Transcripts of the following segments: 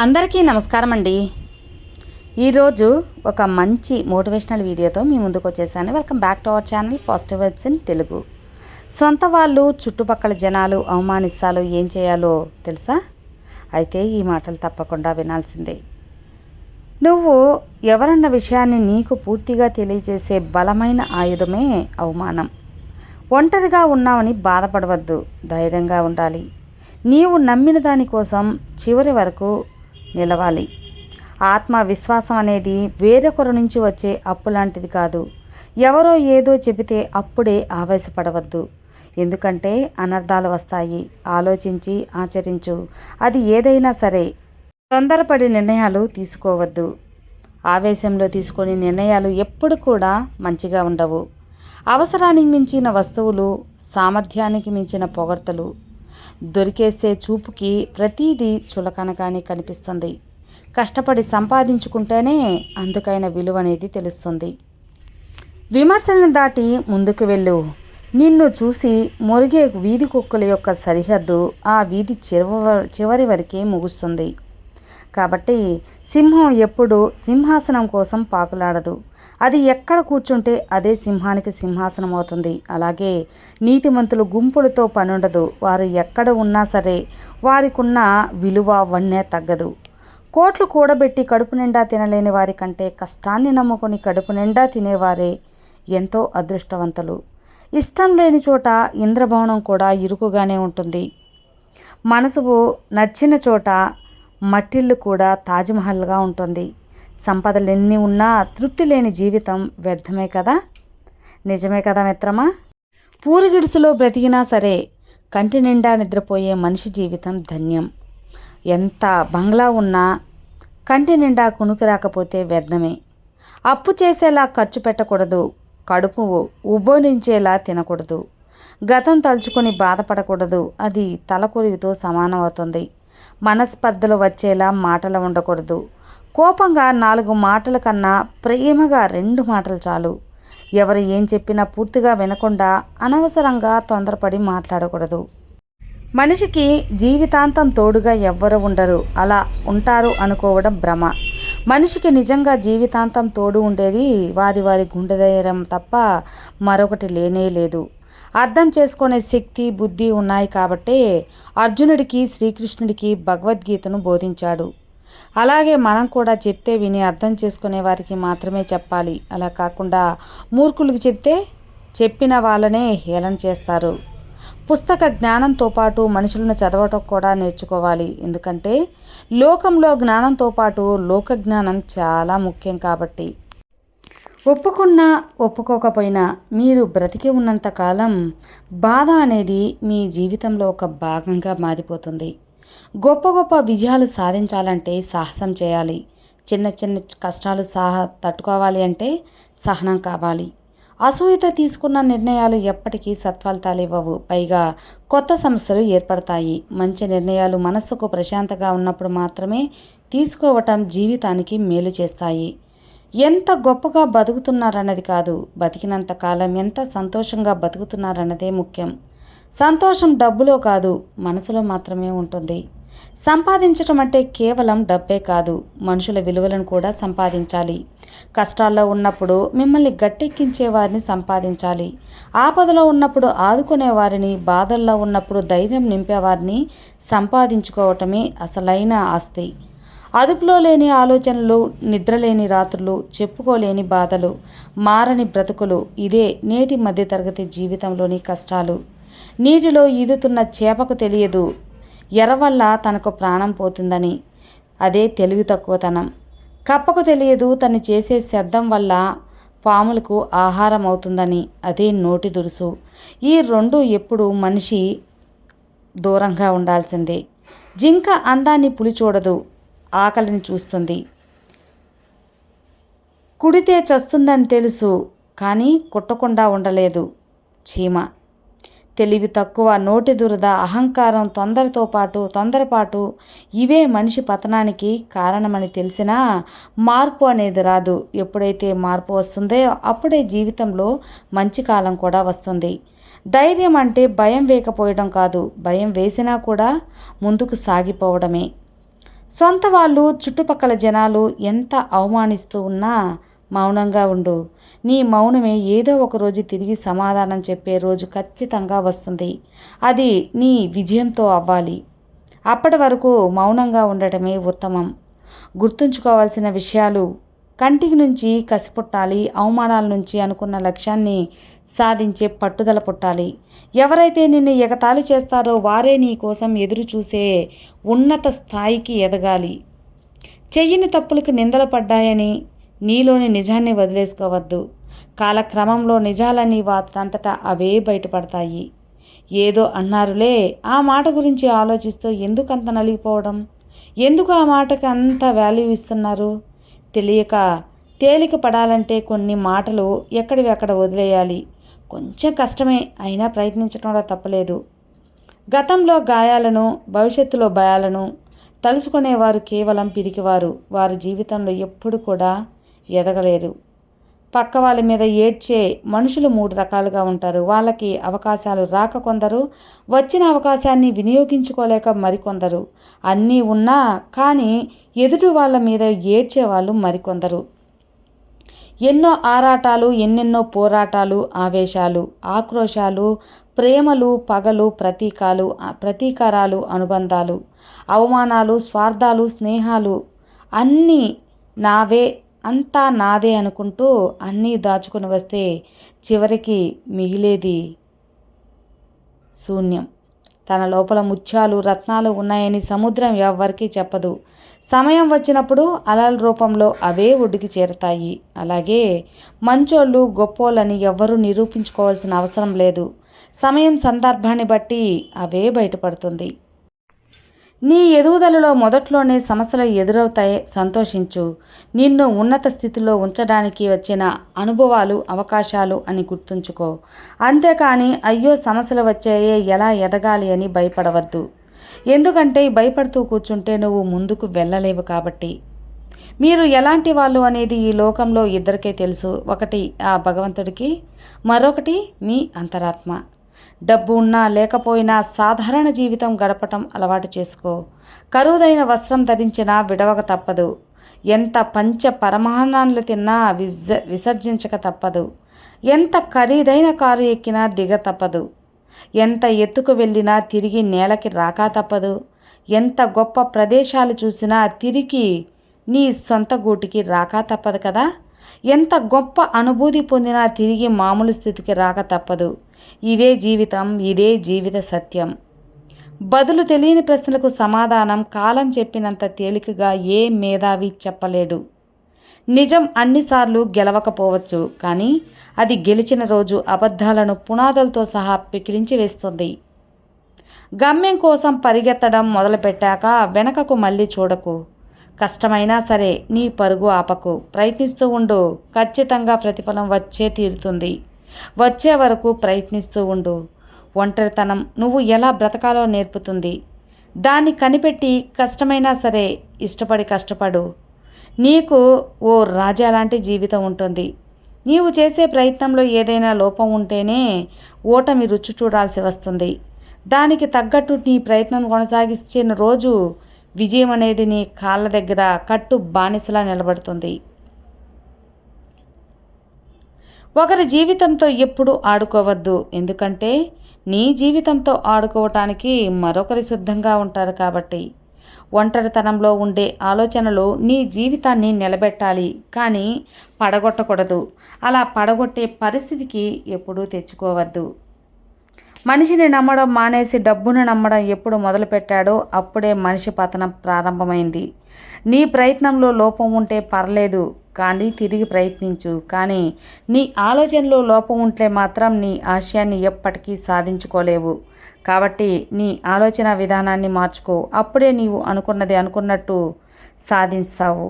అందరికీ నమస్కారం అండి ఈరోజు ఒక మంచి మోటివేషనల్ వీడియోతో మీ ముందుకు వచ్చేసాను. Welcome back to our channel positive vibes in Telugu. సొంత వాళ్ళు చుట్టుపక్కల జనాలు అవమానిస్తాలో ఏం చేయాలో తెలుసా? అయితే ఈ మాటలు తప్పకుండా వినాల్సిందే. నువ్వు ఎవరన్న విషయాన్ని నీకు పూర్తిగా తెలియజేసే బలమైన ఆయుధమే అవమానం. ఒంటరిగా ఉన్నావని బాధపడవద్దు. ధైర్యంగా ఉండాలి. నీవు నమ్మిన దానికోసం చివరి వరకు నిలవాలి. ఆత్మవిశ్వాసం అనేది వేరొకరి నుంచి వచ్చే అప్పు లాంటిది కాదు. ఎవరో ఏదో చెబితే అప్పుడే ఆవేశపడవద్దు. ఎందుకంటే అనర్థాలు వస్తాయి. ఆలోచించి ఆచరించు. అది ఏదైనా సరే తొందరపడి నిర్ణయాలు తీసుకోవద్దు. ఆవేశంలో తీసుకునే నిర్ణయాలు ఎప్పుడు కూడా మంచిగా ఉండవు. అవసరానికి మించిన వస్తువులు సామర్థ్యానికి మించిన పొగడ్తలు దొరికేసే చూపుకి ప్రతీదీ చులకనగానే కనిపిస్తుంది. కష్టపడి సంపాదించుకుంటేనే అందుకైన విలువ అనేది తెలుస్తుంది. విమర్శలను దాటి ముందుకు వెళ్ళు. నిన్ను చూసి మురిగే వీధి కుక్కల యొక్క సరిహద్దు ఆ వీధి చివరి చివరి వరకే ముగుస్తుంది. కాబట్టి సింహం ఎప్పుడు సింహాసనం కోసం పాకులాడదు. అది ఎక్కడ కూర్చుంటే అదే సింహానికి సింహాసనం అవుతుంది అలాగే నీతిమంతులు గుంపులతో పనుండదు. వారు ఎక్కడ ఉన్నా సరే వారికున్న విలువ వన్నె తగ్గదు. కోట్లు కూడబెట్టి కడుపు నిండా తినలేని వారి కంటే కష్టాన్ని నమ్ముకొని కడుపు నిండా తినేవారే ఎంతో అదృష్టవంతులు. ఇష్టం లేని చోట ఇంద్రభవనం కూడా ఇరుకుగానే ఉంటుంది. మనసుకు నచ్చిన చోట మట్టిల్లు కూడా తాజ్మహల్గా ఉంటుంది. సంపదలు ఎన్ని ఉన్నా తృప్తి లేని జీవితం వ్యర్థమే కదా? నిజమే కదా మిత్రమా? పూరిగిడుసులో బ్రతికినా సరే కంటి నిండా నిద్రపోయే మనిషి జీవితం ధన్యం. ఎంత బంగ్లా ఉన్నా కంటి నిండా కునుకు రాకపోతే వ్యర్థమే. అప్పు చేసేలా ఖర్చు పెట్టకూడదు కడుపు ఉబ్బోనించేలా తినకూడదు. గతం తలుచుకొని బాధపడకూడదు అది తలకొరివితో సమానం అవుతుంది మనస్పర్ధలు వచ్చేలా మాటలు ఉండకూడదు. కోపంగా నాలుగు మాటల కన్నా ప్రేమగా రెండు మాటలు చాలు. ఎవరు ఏం చెప్పినా పూర్తిగా వినకుండా అనవసరంగా తొందరపడి మాట్లాడకూడదు. మనిషికి జీవితాంతం తోడుగా ఎవ్వరు ఉండరు. అలా ఉంటారు అనుకోవడం భ్రమ. మనిషికి నిజంగా జీవితాంతం తోడు ఉండేది వారి వారి గుండె ధైర్యం తప్ప మరొకటి లేనే లేదు. అర్థం చేసుకునే శక్తి బుద్ధి ఉన్నాయి కాబట్టే అర్జునుడికి శ్రీకృష్ణుడికి భగవద్గీతను బోధించాడు. అలాగే మనం కూడా చెప్తే విని అర్థం చేసుకునే వారికి మాత్రమే చెప్పాలి. అలా కాకుండా మూర్ఖులకి చెప్తే చెప్పిన వాళ్ళనే హేళన చేస్తారు. పుస్తక జ్ఞానంతో పాటు మనుషులను చదవటం కూడా నేర్చుకోవాలి. ఎందుకంటే లోకంలో జ్ఞానంతో పాటు లోక జ్ఞానం చాలా ముఖ్యం కాబట్టి. ఒప్పుకున్నా ఒప్పుకోకపోయినా మీరు బ్రతికి ఉన్నంత కాలం బాధ అనేది మీ జీవితంలో ఒక భాగంగా మారిపోతుంది. గొప్ప గొప్ప విజయాలు సాధించాలంటే సాహసం చేయాలి. చిన్న చిన్న కష్టాలు సాహ తట్టుకోవాలి అంటే సహనం కావాలి. అసూయతో తీసుకున్న నిర్ణయాలు ఎప్పటికీ సత్ఫలితాలు ఇవ్వవు. పైగా కొత్త సమస్యలు ఏర్పడతాయి. మంచి నిర్ణయాలు మనస్సుకు ప్రశాంతగా ఉన్నప్పుడు మాత్రమే తీసుకోవటం జీవితానికి మేలు చేస్తాయి. ఎంత గొప్పగా బతుకుతున్నారన్నది కాదు. బతికినంత కాలం ఎంత సంతోషంగా బతుకుతున్నారన్నదే ముఖ్యం. సంతోషం డబ్బులో కాదు మనసులో మాత్రమే ఉంటుంది. సంపాదించటం అంటే కేవలం డబ్బే కాదు మనుషుల విలువలను కూడా సంపాదించాలి. కష్టాల్లో ఉన్నప్పుడు మిమ్మల్ని గట్టెక్కించే వారిని సంపాదించాలి. ఆపదలో ఉన్నప్పుడు ఆదుకునే వారిని బాధల్లో ఉన్నప్పుడు ధైర్యం నింపేవారిని సంపాదించుకోవటమే అసలైన ఆస్తి. అదుపులో లేని ఆలోచనలు నిద్రలేని రాత్రులు చెప్పుకోలేని బాధలు మారని బ్రతుకులు ఇదే నేటి మధ్యతరగతి జీవితంలోని కష్టాలు. నీటిలో ఈదుతున్న చేపకు తెలియదు ఎర వల్ల తనకు ప్రాణం పోతుందని. అదే తెలివి తక్కువతనం. కప్పకు తెలియదు తను చేసే శబ్దం వల్ల పాములకు ఆహారం అవుతుందని. అదే నోటి దురుసు. ఈ రెండు ఎప్పుడు మనిషి దూరంగా ఉండాల్సిందే. జింక అందాన్ని పులి చూడదు ఆకలిని చూస్తుంది. కుడితే చస్తుందని తెలుసు కానీ కుట్టకుండా ఉండలేదు. చీమ. తెలివి తక్కువ నోటి దురద అహంకారం తొందరతో పాటు తొందరపాటు ఇవే మనిషి పతనానికి కారణమని తెలిసినా మార్పు అనేది రాదు. ఎప్పుడైతే మార్పు వస్తుందో అప్పుడే జీవితంలో మంచి కాలం కూడా వస్తుంది. ధైర్యం అంటే భయం వేయకపోయడం కాదు. భయం వేసినా కూడా ముందుకు సాగిపోవడమే. సొంత వాళ్ళు చుట్టుపక్కల జనాలు ఎంత అవమానిస్తూ ఉన్నా మౌనంగా ఉండు. నీ మౌనమే ఏదో ఒక రోజు తిరిగి సమాధానం చెప్పే రోజు ఖచ్చితంగా వస్తుంది. అది నీ విజయంతో అవ్వాలి. అప్పటి వరకు మౌనంగా ఉండటమే ఉత్తమం. గుర్తుంచుకోవాల్సిన విషయాలు కంటికి నుంచి కసి పుట్టాలి అవమానాల నుంచి అనుకున్న లక్ష్యాన్ని సాధించే పట్టుదల పుట్టాలి. ఎవరైతే నిన్ను ఎగతాళి చేస్తారో వారే నీ కోసం ఎదురు చూసే ఉన్నత స్థాయికి ఎదగాలి. చెయ్యని తప్పులకు నిందలు పడ్డాయని నీలోని నిజాన్ని వదిలేసుకోవద్దు. కాలక్రమంలో నిజాలన్నీ వాటంతటా అవే బయటపడతాయి. ఏదో అన్నారులే ఆ మాట గురించి ఆలోచిస్తూ ఎందుకంత నలిగిపోవడం? ఎందుకు ఆ మాటకి అంత వాల్యూ ఇస్తున్నారు? తెలియక తేలిక పడాలంటే కొన్ని మాటలు ఎక్కడివి అక్కడ వదిలేయాలి. కొంచెం కష్టమే అయినా ప్రయత్నించడంలో తప్పలేదు. గతంలో గాయాలను భవిష్యత్తులో భయాలను తలుసుకునేవారు కేవలం పిరికివారు. వారి జీవితంలో ఎప్పుడు కూడా ఎదగలేరు పక్క వాళ్ళ మీద ఏడ్చే మనుషులు మూడు రకాలుగా ఉంటారు. వాళ్ళకి అవకాశాలు రాక కొందరు వచ్చిన అవకాశాన్ని వినియోగించుకోలేక మరికొందరు. అన్నీ ఉన్నా కానీ ఎదుటి వాళ్ళ మీద ఏడ్చే వాళ్ళు మరికొందరు. ఎన్నో ఆరాటాలు ఎన్నెన్నో పోరాటాలు ఆవేశాలు ఆక్రోశాలు ప్రేమలు పగలు ప్రతీకాలు ప్రతీకారాలు అనుబంధాలు అవమానాలు స్వార్థాలు స్నేహాలు అన్నీ నావే అంతా నాదే అనుకుంటూ అన్నీ దాచుకుని వస్తే చివరికి మిగిలేది శూన్యం. తన లోపల ముత్యాలు రత్నాలు ఉన్నాయని సముద్రం ఎవ్వరికీ చెప్పదు. సమయం వచ్చినప్పుడు అలల రూపంలో అవే ఒడ్డుకి చేరతాయి. అలాగే మంచోళ్ళు గొప్పోళ్ళని ఎవ్వరూ నిరూపించుకోవాల్సిన అవసరం లేదు. సమయం సందర్భాన్ని బట్టి అవే బయటపడుతుంది. నీ ఎదుగుదలలో మొదట్లోనే సమస్యలు ఎదురవుతాయి సంతోషించు. నిన్ను ఉన్నత స్థితిలో ఉంచడానికి వచ్చిన అనుభవాలు అవకాశాలు అని గుర్తుంచుకో. అంతేకాని అయ్యో సమస్యలు వచ్చాయే ఎలా ఎదగాలి అని భయపడవద్దు. ఎందుకంటే భయపడుతూ కూర్చుంటే నువ్వు ముందుకు వెళ్ళలేవు కాబట్టి. మీరు ఎలాంటి వాళ్ళు అనేది ఈ లోకంలో ఇద్దరికే తెలుసు. ఒకటి ఆ భగవంతుడికి మరొకటి మీ అంతరాత్మ. డబ్బు ఉన్నా లేకపోయినా సాధారణ జీవితం గడపటం అలవాటు చేసుకో. కరువుదైన వస్త్రం ధరించినా విడవక తప్పదు. ఎంత పంచ పరమాన్నాలు తిన్నా విజ విసర్జించక తప్పదు. ఎంత ఖరీదైన కారు ఎక్కినా దిగ తప్పదు. ఎంత ఎత్తుకు వెళ్ళినా తిరిగి నేలకి రాక తప్పదు. ఎంత గొప్ప ప్రదేశాలు చూసినా తిరిగి నీ సొంత గూటికి రాక తప్పదు కదా. ఎంత గొప్ప అనుభూతి పొందినా తిరిగి మామూలు స్థితికి రాక తప్పదు. ఇదే జీవితం ఇదే జీవిత సత్యం. బదులు తెలియని ప్రశ్నలకు సమాధానం కాలం చెప్పినంత తేలికగా ఏ మేధావి చెప్పలేడు. నిజం అన్నిసార్లు గెలవకపోవచ్చు కానీ అది గెలిచిన రోజు అబద్ధాలను పునాదులతో సహా పికిలించి వేస్తుంది. గమ్యం కోసం పరిగెత్తడం మొదలుపెట్టాక వెనకకు మళ్ళీ చూడకు. కష్టమైనా సరే నీ పరుగు ఆపకు. ప్రయత్నిస్తూ ఉండు. ఖచ్చితంగా ప్రతిఫలం వచ్చే తీరుతుంది. వచ్చే వరకు ప్రయత్నిస్తూ ఉండు. ఒంటరితనం నువ్వు ఎలా బ్రతకాలో నేర్పుతుంది. దాన్ని కనిపెట్టి కష్టమైనా సరే ఇష్టపడి కష్టపడు. నీకు ఓ రాజా లాంటి జీవితం ఉంటుంది. నీవు చేసే ప్రయత్నంలో ఏదైనా లోపం ఉంటేనే ఓటమి రుచి చూడాల్సి వస్తుంది. దానికి తగ్గట్టు నీ ప్రయత్నం కొనసాగించిన రోజు విజయం అనేది నీ కాళ్ళ దగ్గర కట్టు బానిసలా నిలబడుతుంది. ఒకరి జీవితంతో ఎప్పుడు ఆడుకోవద్దు. ఎందుకంటే నీ జీవితంతో ఆడుకోవటానికి మరొకరి సిద్ధంగా ఉంటారు కాబట్టి. ఒంటరితనంలో ఉండే ఆలోచనలు నీ జీవితాన్ని నిలబెట్టాలి. కానీ పడగొట్టకూడదు. అలా పడగొట్టే పరిస్థితికి ఎప్పుడూ తెచ్చుకోవద్దు. మనిషిని నమ్మడం మానేసి డబ్బును నమ్మడం ఎప్పుడు మొదలుపెట్టాడో అప్పుడే మనిషి పతనం ప్రారంభమైంది. నీ ప్రయత్నంలో లోపం ఉంటే పర్లేదు కానీ తిరిగి ప్రయత్నించు. కానీ నీ ఆలోచనలో లోపం ఉంటే మాత్రం నీ ఆశయాన్ని ఎప్పటికీ సాధించుకోలేవు. కాబట్టి నీ ఆలోచన విధానాన్ని మార్చుకో. అప్పుడే నీవు అనుకున్నది అనుకున్నట్టు సాధిస్తావు.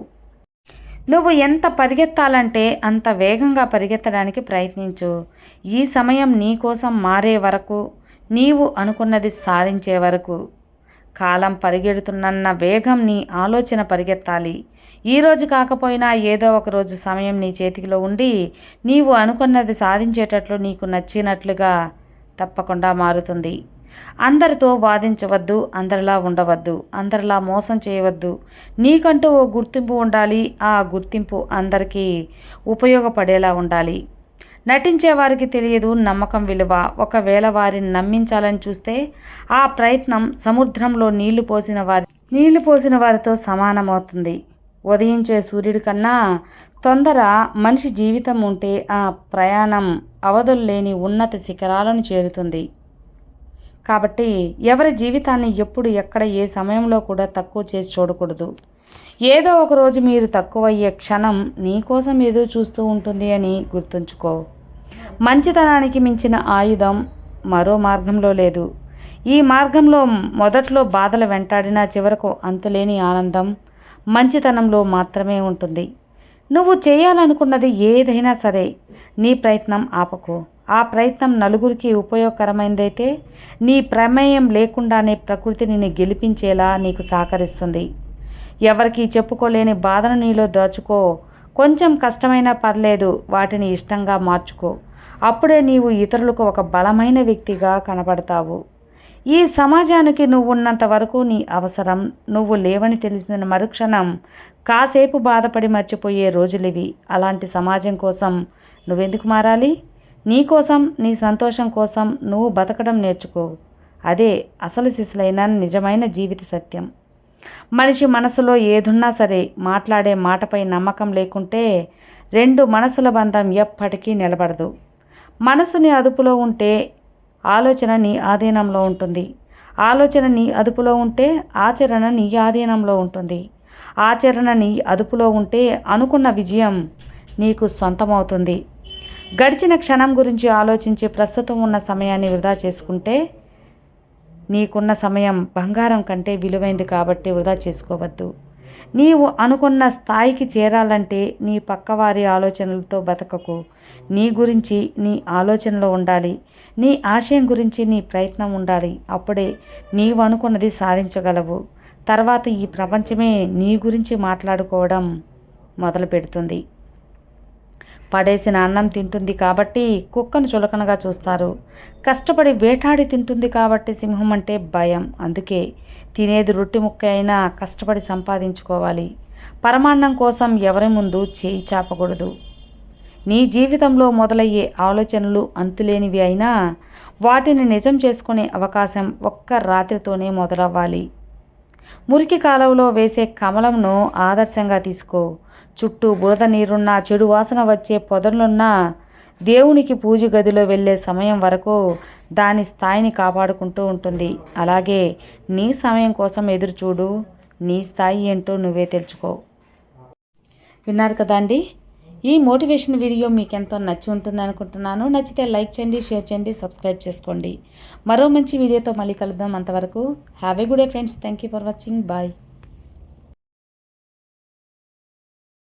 నువ్వు ఎంత పరిగెత్తాలంటే అంత వేగంగా పరిగెత్తడానికి ప్రయత్నించు. ఈ సమయం నీ కోసం మారే వరకు నీవు అనుకున్నది సాధించే వరకు. కాలం పరిగెడుతున్న వేగం నీ ఆలోచన పరిగెత్తాలి. ఈరోజు కాకపోయినా ఏదో ఒక రోజు సమయం నీ చేతిలో ఉండి నీవు అనుకున్నది సాధించేటట్లు నీకు నచ్చినట్లుగా తప్పకుండా మారుతుంది. అందరితో వాదించవద్దు అందరిలా ఉండవద్దు అందరిలా మోసం చేయవద్దు. నీకంటూ ఓ గుర్తింపు ఉండాలి ఆ గుర్తింపు అందరికీ ఉపయోగపడేలా ఉండాలి. నటించే వారికి తెలియదు నమ్మకం విలువ. ఒకవేళ వారిని నమ్మించాలని చూస్తే ఆ ప్రయత్నం సముద్రంలో నీళ్ళు పోసిన వారి నీళ్ళు పోసిన వారితో సమానమవుతుంది. ఉదయించే సూర్యుడి కన్నా తొందర మనిషి జీవితం ఉంటే ఆ ప్రయాణం అవధులు లేని ఉన్నత శిఖరాలను చేరుతుంది. కాబట్టి ఎవరి జీవితాన్ని ఎప్పుడు ఎక్కడ ఏ సమయంలో కూడా తక్కువ చేసి చూడకూడదు. ఏదో ఒక రోజు మీరు తక్కువయ్యే క్షణం నీకోసం ఎదురు చూస్తూ ఉంటుంది అని గుర్తుంచుకో. మంచితనానికి మించిన ఆయుధం మరో మార్గంలో లేదు. ఈ మార్గంలో మొదట్లో బాధలు వెంటాడినా చివరకు అంతులేని ఆనందం మంచితనంలో మాత్రమే ఉంటుంది. నువ్వు చేయాలనుకున్నది ఏదైనా సరే నీ ప్రయత్నం ఆపకు. ఆ ప్రయత్నం నలుగురికి ఉపయోగకరమైనదైతే నీ ప్రమేయం లేకుండానే ప్రకృతిని నీ గెలిపించేలా నీకు సహకరిస్తుంది. ఎవరికి చెప్పుకోలేని బాధను నీలో దాచుకో. కొంచెం కష్టమైనా పర్లేదు వాటిని ఇష్టంగా మార్చుకో. అప్పుడే నీవు ఇతరులకు ఒక బలమైన వ్యక్తిగా కనబడతావు ఈ సమాజానికి నువ్వు ఉన్నంత వరకు నీ అవసరం నువ్వు లేవని తెలిసిన మరుక్షణం కాసేపు బాధపడి మర్చిపోయే రోజులివి. అలాంటి సమాజం కోసం నువ్వెందుకు మారాలి? నీ కోసం నీ సంతోషం కోసం నువ్వు బతకడం నేర్చుకో. అదే అసలు శిశులైన నిజమైన జీవిత సత్యం. మనిషి మనసులో ఏదున్నా సరే మాట్లాడే మాటపై నమ్మకం లేకుంటే రెండు మనసుల బంధం ఎప్పటికీ నిలబడదు. మనసుని అదుపులో ఉంటే ఆలోచన నీ ఆధీనంలో ఉంటుంది. ఆలోచన నీ అదుపులో ఉంటే ఆచరణ నీ ఆధీనంలో ఉంటుంది. ఆచరణ నీ అదుపులో ఉంటే అనుకున్న విజయం నీకు సొంతమవుతుంది. గడిచిన క్షణం గురించి ఆలోచించి ప్రస్తుతం ఉన్న సమయాన్ని వృధా చేసుకుంటే నీకున్న సమయం బంగారం కంటే విలువైంది కాబట్టి వృధా చేసుకోవద్దు. నీవు అనుకున్న స్థాయికి చేరాలంటే నీ పక్కవారి ఆలోచనలతో బతకకు. నీ గురించి నీ ఆలోచనలో ఉండాలి. నీ ఆశయం గురించి నీ ప్రయత్నం ఉండాలి. అప్పుడే నీవు అనుకున్నది సాధించగలవు. తర్వాత ఈ ప్రపంచమే నీ గురించి మాట్లాడుకోవడం మొదలు పెడుతుంది పడేసిన అన్నం తింటుంది కాబట్టి కుక్కను చులకనగా చూస్తారు. కష్టపడి వేటాడి తింటుంది కాబట్టి సింహం అంటే భయం. అందుకే తినేది రొట్టె ముక్క అయినా కష్టపడి సంపాదించుకోవాలి. పరమాన్నం కోసం ఎవరి ముందు చేయి చాపకూడదు. నీ జీవితంలో మొదలయ్యే ఆలోచనలు అంతులేనివి అయినా వాటిని నిజం చేసుకునే అవకాశం ఒక్క రాత్రితోనే మొదలవ్వాలి. మురికి కాలువలో వేసే కమలంను ఆదర్శంగా తీసుకో. చుట్టూ బురద నీరున్న చెడు వాసన వచ్చే పొదలున్న దేవునికి పూజ గదిలో వెళ్ళే సమయం వరకు దాని స్థాయిని కాపాడుకుంటూ ఉంటుంది. అలాగే నీ సమయం కోసం ఎదురు చూడు. నీ స్థాయి ఏంటో నువ్వే తెలుసుకో. విన్నారు కదా అండి? ఈ మోటివేషన్ వీడియో మీకు ఎంతో నచ్చి ఉంటుంది అనుకుంటున్నాను. నచ్చితే లైక్ చేయండి షేర్ చేయండి సబ్స్క్రైబ్ చేసుకోండి. మరో మంచి వీడియోతో మళ్ళీ కలుద్దాం అంతవరకు. Have a good day friends thank you for watching bye